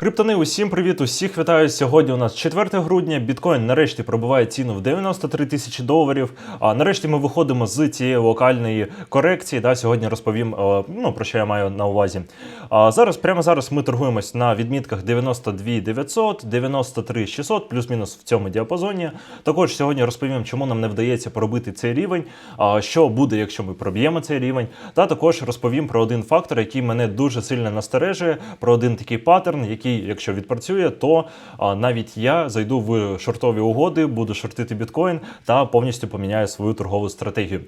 Криптони, усім привіт, усіх вітаю. Сьогодні у нас 4 грудня. Біткоін нарешті пробиває ціну в 93 тисячі доларів. А нарешті ми виходимо з цієї локальної корекції. Да, сьогодні розповім е, ну, про що я маю на увазі. А зараз, прямо зараз, ми торгуємось на відмітках 92 900, 93 600, плюс-мінус в цьому діапазоні. Також сьогодні розповім, чому нам не вдається пробити цей рівень, що буде, якщо ми проб'ємо цей рівень. Та також розповім про один фактор, який мене дуже сильно настережує, про один такий паттерн, який, якщо відпрацює, то навіть я зайду в шортові угоди, буду шортити біткоін та повністю поміняю свою торгову стратегію.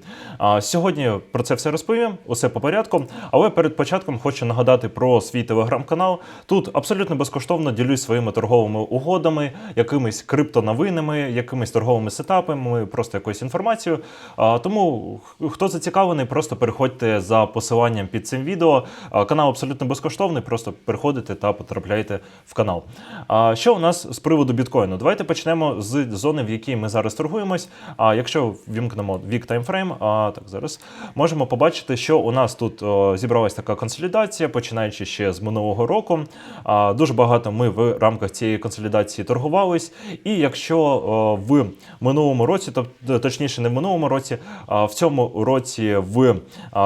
Сьогодні про це все розповім, усе по порядку. Але перед початком хочу нагадати про свій телеграм-канал. Тут абсолютно безкоштовно ділюсь своїми торговими угодами, якимись криптоновинами, якимись торговими сетапами, просто якоюсь інформацією. Тому хто зацікавлений, просто переходьте за посиланням під цим відео. Канал абсолютно безкоштовний, просто переходите та потрапляйте в канал. А що у нас з приводу біткоїну? Давайте почнемо з зони, в якій ми зараз торгуємось. А якщо вімкнемо вік таймфрейм, а так зараз можемо побачити, що у нас тут о, зібралась така консолідація, починаючи ще з минулого року. А, дуже багато ми в рамках цієї консолідації торгувались. І якщо о, в минулому році, тобто точніше, не в минулому році, а в цьому році в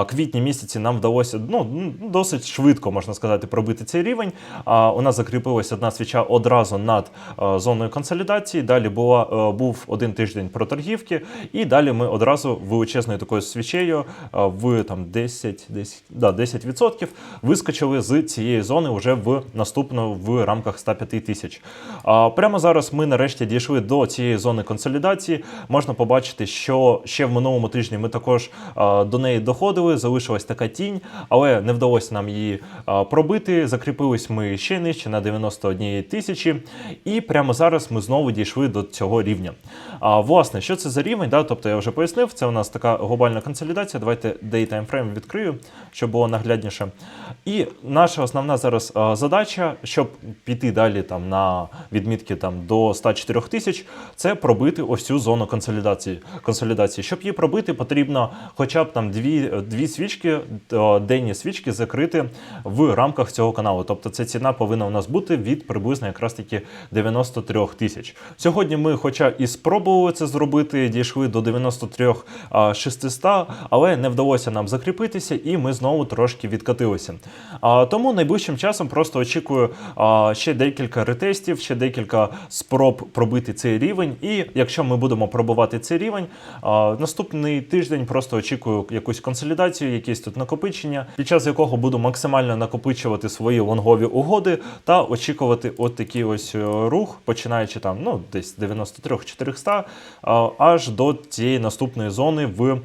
квітні місяці нам вдалося ну, досить швидко, можна сказати, пробити цей рівень. А, у нас закріпилась одна свіча одразу над а, зоною консолідації. Далі була, е, був один тиждень проторгівки, і далі ми одразу величезною такою свічею а, в там 10, 10, да, 10% вискочили з цієї зони вже в наступну в рамках 105 тисяч. Прямо зараз ми нарешті дійшли до цієї зони консолідації. Можна побачити, що ще в минулому тижні ми також до неї доходили, залишилась така тінь, але не вдалося нам її пробити. Закріпились ми ще нижче на 91 тисячі, і прямо зараз ми знову дійшли до цього рівня. А, власне, що це за рівень? Да? Тобто я вже пояснив, це у нас така глобальна консолідація. Давайте day time frame відкрию, щоб було наглядніше. І наша основна зараз задача, щоб піти далі там на відмітки там до 104 тисяч, це пробити ось цю зону консолідації. консолідації. Щоб її пробити, потрібно хоча б там дві, дві свічки, денні свічки закрити в рамках цього каналу.Тобто ця ціна повинна у нас бути від приблизно якраз таки 93 тисяч. Сьогодні ми, хоча і спробували це зробити, дійшли до 93 а, 600, але не вдалося нам закріпитися, і ми знову трошки відкатилися. А, тому найближчим часом просто очікую а, ще декілька ретестів, ще декілька спроб пробити цей рівень. І якщо ми будемо пробувати цей рівень, а, наступний тиждень просто очікую якусь консолідацію, якісь тут накопичення, під час якого буду максимально накопичувати свої лонгові угоди та очікувати от такий ось е, рух, починаючи там ну десь 93-400, аж до цієї наступної зони в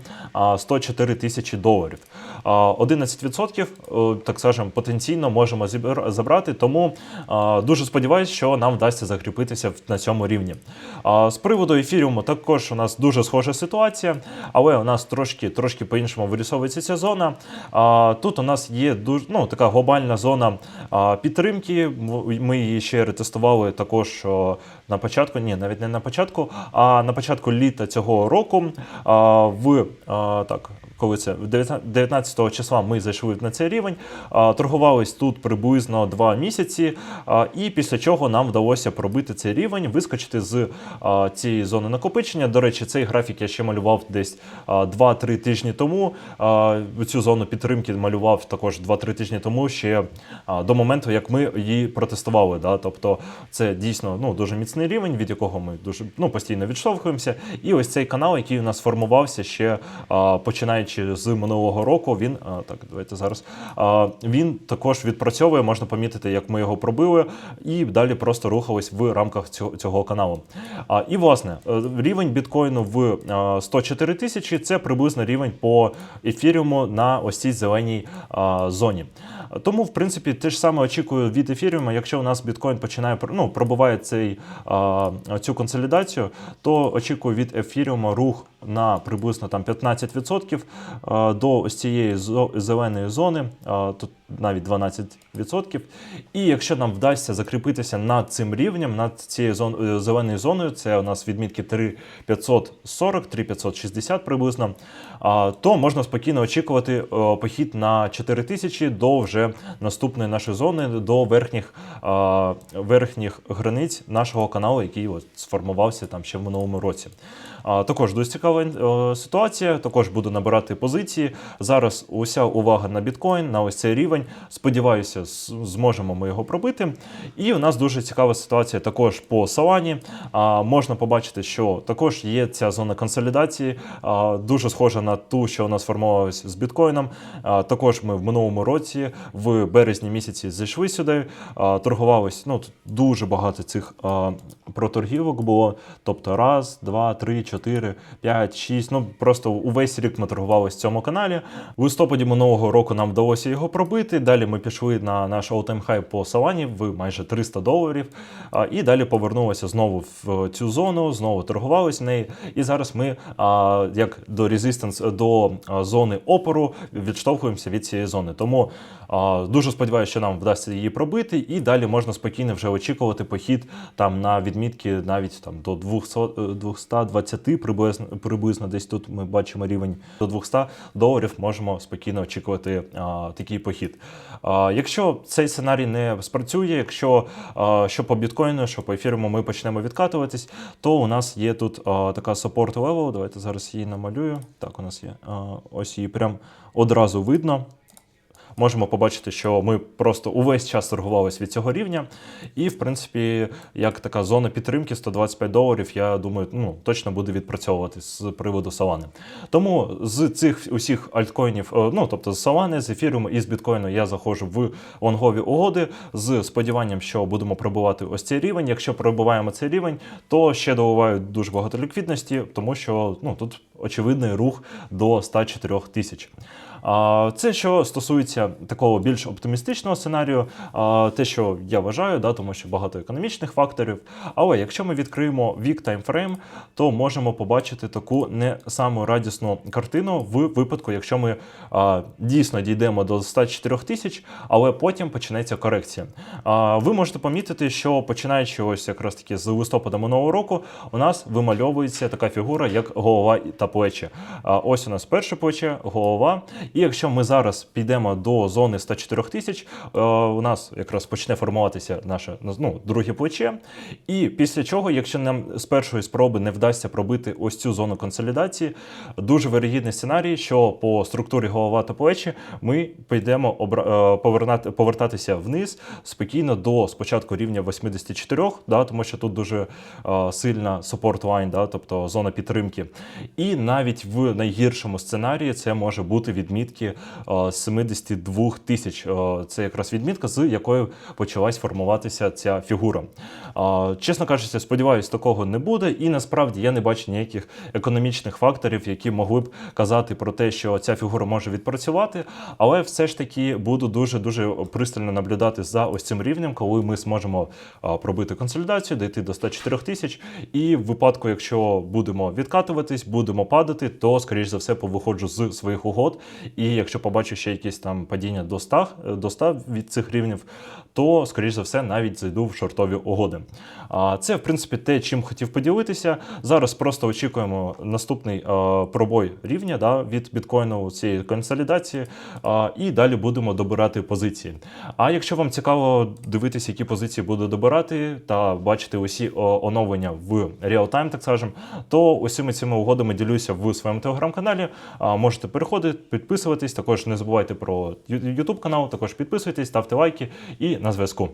104 тисячі доларів. 11% е, так скажемо, потенційно можемо забрати, тому дуже сподіваюся, що нам вдасться закріпитися на цьому рівні. З приводу ефіріуму також у нас дуже схожа ситуація, але у нас трошки, трошки по-іншому вирісовується ця зона. Тут у нас є дуже ну, така глобальна зона підтримки. М- Ми її ще ретестували також о, на початку, ні, навіть не на початку, а на початку літа цього року. В а, так. Коли це 19 19 числа ми зайшли на цей рівень, торгувались тут приблизно 2 місяці, і після чого нам вдалося пробити цей рівень, вискочити з цієї зони накопичення. До речі, цей графік я ще малював десь 2-3 тижні тому. Цю зону підтримки малював також 2-3 тижні тому, ще до моменту, як ми її протестували. Тобто це дійсно ну, дуже міцний рівень, від якого ми дуже ну, постійно відштовхуємося. І ось цей канал, який у нас формувався ще а, починаючи з минулого року, він так, давайте зараз. Він також відпрацьовує, можна помітити, як ми його пробили, і далі просто рухались в рамках цього, цього каналу. І власне, е, рівень біткоїну в а, 104 тисячі це приблизно рівень по ефіріуму на ось цій зеленій зоні. Тому, в принципі, те ж саме очікую від ефіріума. Якщо у нас біткоін починає ну, пробуває цей, цю консолідацію, то очікую від ефіріума рух на приблизно там 15% а, до ось цієї зеленої зони. Навіть 12%. І якщо нам вдасться закріпитися над цим рівнем, над цією зон, е, зеленою зоною, це у нас відмітки 3540, 3560 приблизно, то можна спокійно очікувати похід на 4000 до вже наступної нашої зони, до верхніх, верхніх границь нашого каналу, який от сформувався там ще в минулому році. Також дуже цікава е, ситуація. Також буду набирати позиції. Зараз уся увага на біткоін, на ось цей рівень. Сподіваюся, зможемо ми його пробити. І у нас дуже цікава ситуація також по Салані. А, можна побачити, що також є ця зона консолідації, а, дуже схожа на ту, що у нас формувалась з біткоїном. А, також ми в минулому році, в березні місяці, зайшли сюди, а, торгувались. Ну, тут дуже багато цих а, проторгівок було. Тобто раз, два, три, чотири, п'ять, шість. Ну просто увесь рік ми торгували в цьому каналі. В листопаді минулого року нам вдалося його пробити. Далі ми пішли на наш all-time high по Солані в майже 300 доларів. І далі повернулися знову в цю зону, знову торгувалися в неї. І зараз ми, як до resistance, до зони опору, відштовхуємося від цієї зони. Тому дуже сподіваюся, що нам вдасться її пробити, і далі можна спокійно вже очікувати похід там на відмітки навіть там до 200, е, 220 приблизно, приблизно десь тут ми бачимо рівень до 200 доларів. Можемо спокійно очікувати а, такий похід. А, якщо цей сценарій не спрацює, якщо що по біткоїну, що по ефіруму ми почнемо відкатуватись, то у нас є тут така support level. Давайте зараз її намалюю. Так, у нас є. Ось її прям одразу видно можемо побачити, що ми просто увесь час торгувалися від цього рівня. І, в принципі, як така зона підтримки 125 доларів, я думаю, ну, точно буде відпрацьовувати з приводу Solana. Тому з цих усіх альткоїнів, е, ну тобто з Solana, з ефіріуму і з біткоїну, я заходжу в лонгові угоди з сподіванням, що будемо пробувати ось цей рівень. Якщо пробуваємо цей рівень, то ще доливають дуже багато ліквідності, тому що ну, тут очевидний рух до 104 тисяч. Це що стосується такого більш оптимістичного сценарію, те, що я вважаю, да, тому що багато економічних факторів. Але якщо ми відкриємо вік таймфрейм, то можемо побачити таку не саму радісну картину в випадку, якщо ми дійсно дійдемо до 104 тисяч, але потім почнеться корекція. Ви можете помітити, що починаючи ось якраз таки з листопада минулого року, у нас вимальовується така фігура, як голова та плечі. Ось у нас перше плече, голова. І якщо ми зараз підемо до зони 104 тисяч, е, у нас якраз почне формуватися наше ну, друге плече. І після чого, якщо нам з першої спроби не вдасться пробити ось цю зону консолідації, дуже вирогідний сценарій, що по структурі голова та плечі ми підемо е, повертатися вниз спокійно до спочатку рівня 84, да, тому що тут дуже е, сильна support line, да, тобто зона підтримки. І навіть в найгіршому сценарії це може бути відмітки е, 72 тисяч. Е, Це якраз відмітка, з якою почалась формуватися ця фігура. Е, Чесно кажучи, сподіваюся, такого не буде. І насправді я не бачу ніяких економічних факторів, які могли б казати про те, що ця фігура може відпрацювати. Але все ж таки буду дуже дуже пристально наблюдати за ось цим рівнем, коли ми зможемо е, пробити консолідацію, дійти до 104 тисяч. І в випадку, якщо будемо відкатуватись, будемо падати, то скоріш за все повиходжу з своїх угод. І якщо побачу ще якісь там падіння до 100, е, до 100 від цих рівнів, то скоріш за все навіть зайду в шортові угоди. А це в принципі те, чим хотів поділитися. Зараз просто очікуємо наступний е, пробой рівня да, від біткоїну цієї консолідації, і далі будемо добирати позиції. А якщо вам цікаво дивитися, які позиції буду добирати та бачити усі оновлення в реал-тайм, так скажем, то усіми цими угодами ділюся в своєму телеграм-каналі. Можете переходити, підписуватись. Також не забувайте про YouTube канал, також підписуйтесь, ставте лайки і на зв'язку.